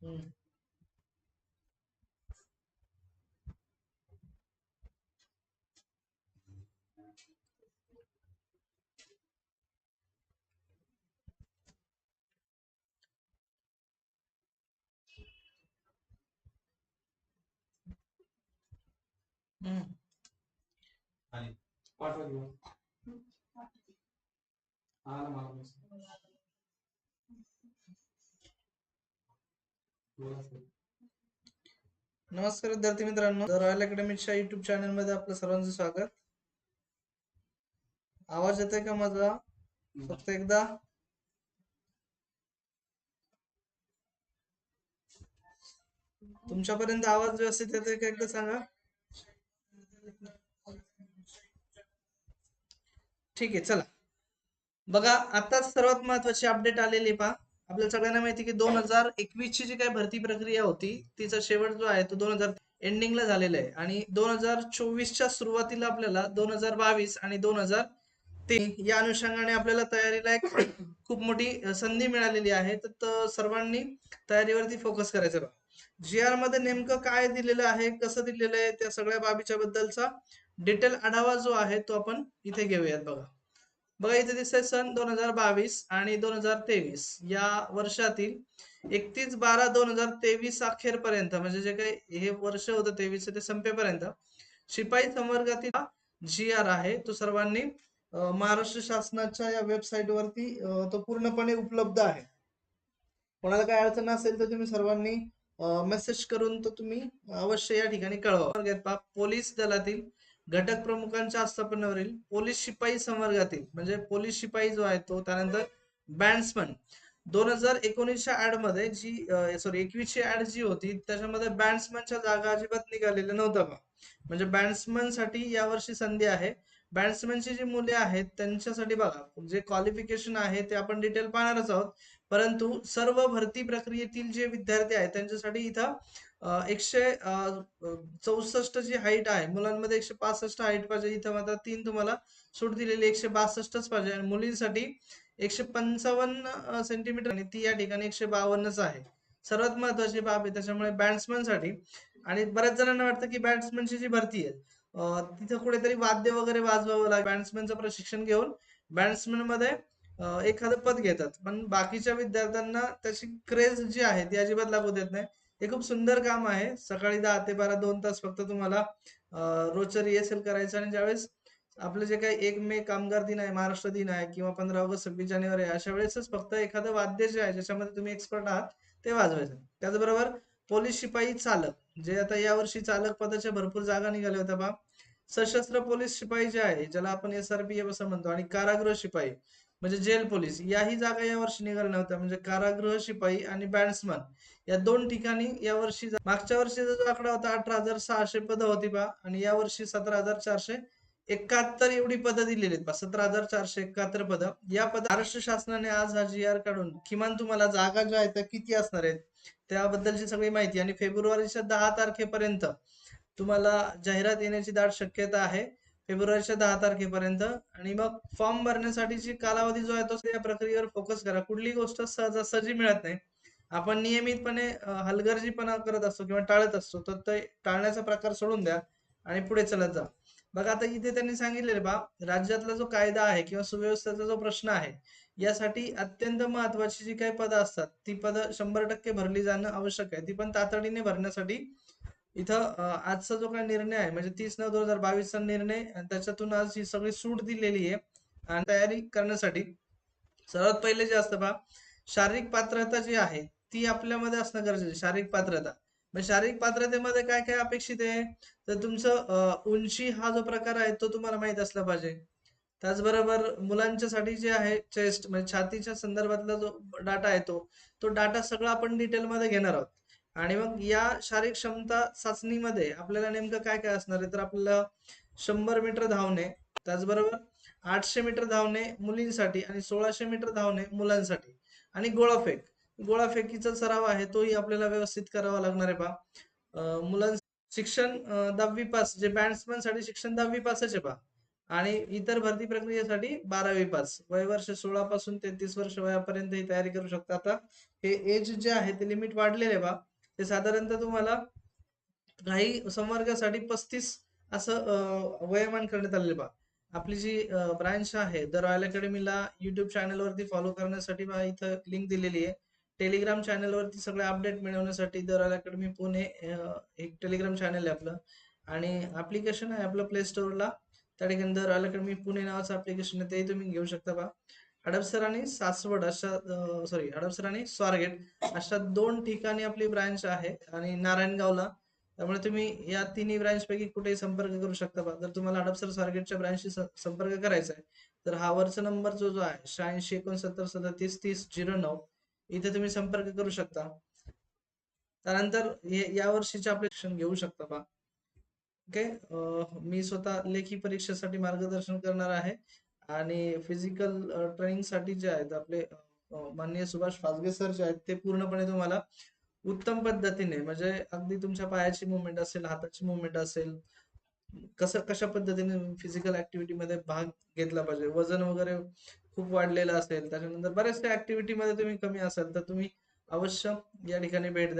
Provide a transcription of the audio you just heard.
嗯。嗯。哎。话说你。嗯。啊，那么。नमस्कार विद्यार्थी मित्रांनो. The royal अकॅडमीच्या YouTube चॅनलमध्ये आपलं सर्वांचं स्वागत. आवाज येतोय का माझा? फक्त एकदा. तुमच्यापर्यंत आवाज व्यवस्थित येतोय का एकदा सांगा? ठीक आहे चला. बघा आता सर्वात महत्वाची अपडेट आलेली पहा. आपल्याला सगळ्यांना माहिती की दोन हजार एकवीस ची जी काही भरती प्रक्रिया होती तिचा शेवट जो आहे तो दोन हजार एंडिंगला झालेला आहे. आणि दोन हजार चोवीसच्या सुरुवातीला आपल्याला दोन हजार बावीस आणि दोन हजार तीन या अनुषंगाने आपल्याला तयारीला एक खूप मोठी संधी मिळालेली आहे. तर सर्वांनी तयारीवरती फोकस करायचं बा जी आरमध्ये नेमकं काय दिलेलं आहे कसं दिलेलं आहे त्या सगळ्या बाबीच्या बद्दलचा डिटेल आढावा जो आहे तो आपण इथे घेऊयात बघा. बघा इथे दिसतंय सन दोन हजार बावीस आणि दोन हजार तेवीस. या वर्षातील एकतीस बारा दोन हजार तेवीस अखेरपर्यंत म्हणजे जे काही हे वर्ष होतं तेवीस ते संपेपर्यंत शिपाई संवर्गातील जी आर आहे तो सर्वांनी महाराष्ट्र शासनाच्या या वेबसाईट वरती तो पूर्णपणे उपलब्ध आहे. कोणाला काय अडचण असेल तर तुम्ही सर्वांनी मेसेज करून तो तुम्ही अवश्य या ठिकाणी कळवा. घेत पोलीस दलातील घटक प्रमुखांच्या आस्थापनावरील पोलीस शिपाई संवर्गातील म्हणजे पोलीस शिपाई जो आहे तो त्यानंतर बँड्समन दोन हजार एकोणीसच्या ऍडमध्ये जी सॉरी एकवीसची ऍड जी होती त्याच्यामध्ये बँड्समनच्या जागा अजिबात निघालेल्या नव्हत्या बा. म्हणजे बँड्समनसाठी यावर्षी संधी आहे. बँड्समनची जी मुले आहेत त्यांच्यासाठी बघा जे क्वालिफिकेशन आहे ते आपण डिटेल पाहणारच आहोत. परंतु सर्व भरती प्रक्रियेतील जे विद्यार्थी आहेत त्यांच्यासाठी इथं एकशे चौसष्ट जी हाईट आहे मुलांमध्ये एकशे पासष्ट हाईट पाहिजे. इथं मात्र तीन तुम्हाला सूट दिलेली एकशे बासष्टच पाहिजे. आणि मुलींसाठी एकशे पंचावन्न सेंटीमीटर आणि ती या ठिकाणी एकशे बावन्नच आहे. सर्वात महत्वाची बाब आहे त्याच्यामुळे बॅट्समनसाठी आणि बऱ्याच जणांना वाटतं की बॅट्समनची जी भरती आहे अं, तिथं कुठेतरी वाद्य वगैरे वाजवावं लागेल. बॅट्समनचं प्रशिक्षण घेऊन बॅट्समनमध्ये एखादं पद घेतात. पण बाकीच्या विद्यार्थ्यांना त्याची क्रेज जी आहे ती अजिबात लागू देत नाही. हे खूप सुंदर काम आहे. सकाळी दहा ते बारा दोन तास फक्त तुम्हाला रोजचं रिहर्सल करायचं आणि ज्यावेळेस आपलं जे काही एक मे कामगार दिन आहे महाराष्ट्र दिन आहे किंवा पंधरा ऑगस्ट सव्वीस जानेवारी आहे अशा वेळेसच फक्त एखादं वाद्य जे आहे ज्याच्यामध्ये तुम्ही एक्सपर्ट आहात ते वाजवायचं. त्याचबरोबर पोलीस शिपाई चालक जे आता यावर्षी चालक पदाच्या भरपूर जागा निघाल्या होत्या बा. सशस्त्र पोलीस शिपाई जे आहे ज्याला आपण एस आर पी एफ असं म्हणतो आणि कारागृह शिपाई म्हणजे जेल पोलीस याही जागा यावर्षी निघाल्या नव्हत्या. म्हणजे कारागृह शिपाई आणि बॅट्समन या दोन ठिकाणी यावर्षी वर्षी मागच्या वर्षीचा जो आकडा होता अठरा हजार सहाशे पदं होती बा. आणि यावर्षी सतरा हजार चारशे एकाहत्तर एवढी पदं दिलेली आहेत सतरा हजार चारशे एकाहत्तर पदं. या पद महाराष्ट्र शासनाने आज हा जी आर काढून किमान तुम्हाला जागा ज्या आहेत त्या किती असणार आहेत त्याबद्दलची सगळी माहिती. आणि फेब्रुवारीच्या दहा तारखेपर्यंत तुम्हाला जाहिरात येण्याची दाट शक्यता आहे. फेब्रुवारीच्या दहा तारखेपर्यंत. आणि मग फॉर्म भरण्यासाठीची कालावधी जो आहे तो या प्रक्रियेवर फोकस करा. कुठली गोष्ट सहजासहजी मिळत नाही. आपण नियमितपणे हलगर्जीपणा करत असतो किंवा टाळत असतो तर ते टाळण्याचा प्रकार सोडून द्या आणि पुढे चलत जा. बघा आता इथे त्यांनी सांगितलेलं बा राज्यातला जो कायदा आहे किंवा सुव्यवस्थेचा जो प्रश्न आहे यासाठी अत्यंत महत्वाची जी काही पदं असतात ती पदं शंभर टक्के भरली जाणं आवश्यक आहे. ती पण तातडीने भरण्यासाठी इथं आजचा जो काही निर्णय आहे म्हणजे तीस नऊ दोन हजार बावीसचा निर्णय आणि त्याच्यातून आज ही सगळी सूट दिलेली आहे. आणि तयारी करण्यासाठी सर्वात पहिले जे असतं बा शारीरिक पात्रता जी आहे ती आपल्यामध्ये असणं गरजेचं आहे शारीरिक पात्रता. मग शारीरिक पात्रतेमध्ये काय काय अपेक्षित आहे? तर तुमचं उंची हा जो प्रकार आहे तो तुम्हाला माहीत असला पाहिजे. त्याचबरोबर मुलांच्यासाठी जे आहे चेस्ट म्हणजे छातीच्या संदर्भातला जो डाटा आहे तो तो डाटा सगळा आपण डिटेलमध्ये घेणार आहोत. आणि मग या शारीरिक क्षमता चाचणीमध्ये आपल्याला नेमकं काय काय असणार आहे? तर आपल्याला शंभर मीटर धावणे त्याचबरोबर आठशे मीटर धावणे मुलींसाठी आणि सोळाशे मीटर धावणे मुलांसाठी. आणि गोळाफेक गोळाफेकीचा सराव आहे तोही आपल्याला व्यवस्थित करावा लागणार आहे पा मुलां शिक्षण दहावी पास जे बॅट्समनसाठी शिक्षण दहावी पासच बा. पा आणि इतर भरती प्रक्रियेसाठी बारावी पास. वय वर्ष सोळा पासून तेहतीस वर्ष वयापर्यंत ही तयारी करू शकता. आता हे एज जे आहे ते लिमिट वाढलेले आहे बा. ते साधारणतः तुम्हाला काही संवर्गासाठी पस्तीस असं वयमान करण्यात आलेलं बा आपली जी ब्रांच आहे द रॉयल अकॅडमीला युट्यूब चॅनलवरती फॉलो करण्यासाठी बा इथं लिंक दिलेली आहे. टेलिग्राम चॅनलवरती सगळे अपडेट मिळवण्यासाठी द रॉयल अकॅडमी पुणे एक टेलिग्राम चॅनल आहे आपलं. आणि ऍप्लिकेशन आहे आपलं प्ले स्टोअरला त्या ठिकाणी द रॉयल अकॅडमी पुणे नावाचं ऍप्लिकेशन आहे तेही तुम्ही घेऊ शकता बा हडपसर आणि सासवड अशा सॉरी हडपसर आणि स्वारगेट अशा दोन ठिकाणी आपली ब्रांच आहे आणि नारायणगावला. त्यामुळे तुम्ही या तिन्ही ब्रांच पैकी कुठेही संपर्क करू शकता बा. जर तुम्हाला हडपसर स्वारगेटच्या ब्रांचशी संपर्क करायचा आहे तर हा वरचा नंबर जो जो आहे शहाऐंशी एकोणसत्तर सदतीस तीस झिरो नऊ इथे तुम्ही संपर्क करू शकता. त्यानंतर या वर्षीचे आपले शिक्षण घेऊ शकता बा. ओके मी स्वतः लेखी परीक्षेसाठी मार्गदर्शन करणार आहे. आणि फिजिकल ट्रेनिंगसाठी जे आहेत आपले माननीय सुभाष फासगे सर जे आहेत ते पूर्णपणे तुम्हाला उत्तम पद्धतीने म्हणजे अगदी तुमच्या पायाची मुवमेंट असेल हाताची मुवमेंट असेल कसं कशा पद्धतीने फिजिकल ऍक्टिव्हिटी मध्ये भाग घेतला पाहिजे वजन वगैरे खूप वाढलेलं असेल त्याच्यानंतर बऱ्याचशा ऍक्टिव्हिटी मध्ये तुम्ही कमी असाल तर तुम्ही अवश्य या ठिकाणी भेट द्या.